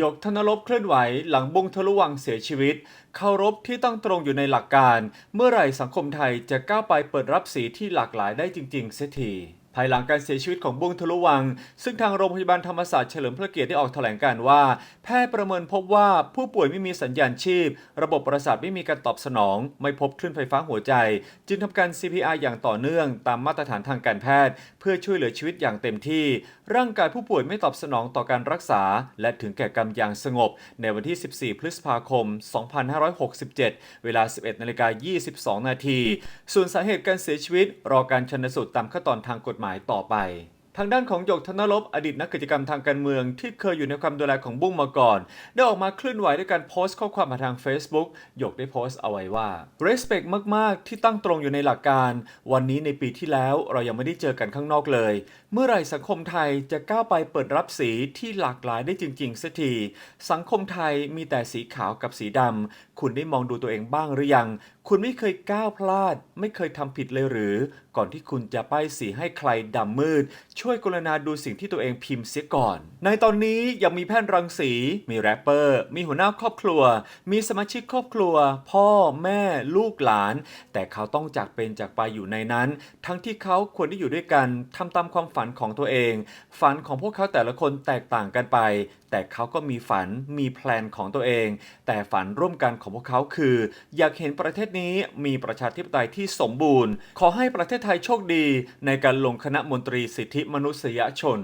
ยกธนลบเคลื่อนไหวหลังบุ้งทะลุวังเสียชีวิตเคารพที่ตั้งตรงอยู่ในหลักการ เมื่อไหร่สังคมไทยจะก้าวไปเปิดรับสีที่หลากหลายได้จริงๆเสียที ภายหลังการเสียชีวิตของบุ้งทะลุวัง ซึ่งทางโรงพยาบาลธรรมศาสตร์เฉลิมพระเกียรติได้ออกแถลงการ์ว่า แพทย์ประเมินพบว่าผู้ป่วยไม่มีสัญญาณชีพ ระบบประสาทไม่มีการตอบสนอง ไม่พบคลื่นไฟฟ้าหัวใจ จึงทำการ CPR อย่างต่อเนื่อง ตามมาตรฐานทางการแพทย์ เพื่อช่วยเหลือชีวิตอย่างเต็มที่ ร่างกายผู้ป่วยไม่ตอบสนองต่อการรักษา และถึงแก่กรรมอย่างสงบ ในวันที่ 14 พฤษภาคม 2567 เวลา 11นาฬิกา22 นาทีส่วนสาเหตุการเสียชีวิต รอการชันสูตรตามขั้นตอนทางกฎหมายต่อไป ทางด้านของหยกธนลบอดีตนักกิจกรรมทางการเมือง ที่เคยอยู่ในความดูแลของบุ้งมาก่อน ได้ออกมาเคลื่อนไหวด้วยการโพสต์ข้อความมาทาง Facebook หยกได้โพสต์เอาไว้ว่า respect มากๆ ที่ตั้งตรงอยู่ในหลักการ วันนี้ในปีที่แล้วเรายังไม่ได้เจอกันข้างนอกเลย เมื่อไหร่สังคมไทยจะก้าวไปเปิดรับสีที่หลากหลายได้จริงๆสักทีสังคมไทยมีแต่สีขาวกับสีดำคุณได้มองดูตัวเองบ้างหรือยัง คุณไม่เคยก้าวพลาด ไม่เคยทำผิดเลยหรือ ก่อนที่คุณจะป้ายสีให้ใครดำมืด ช่วยกรุณาดูสิ่งที่ตัวเองพิมพ์เสียก่อน ในตอนนี้ยังมีแพทย์รังสี มีแรปเปอร์ มีหัวหน้าครอบครัว มีสมาชิกครอบครัว พ่อแม่ลูกหลาน แต่เขาต้องจากเป็นจากไปอยู่ในนั้น ทั้งที่เขาควรได้อยู่ด้วยกันทำตามความฝันของตัวเอง ฝันของพวกเขาแต่ละคนแตกต่างกันไป แต่เขาก็มีฝันมีแพลนของตัวเอง แต่ฝันร่วมกันของพวกเขาคือ อยากเห็นประเทศนี้นี้มีประชาธิปไตยที่สมบูรณ์ ขอให้ประเทศไทยโชคดีในการลงคณะมนตรีสิทธิมนุษยชน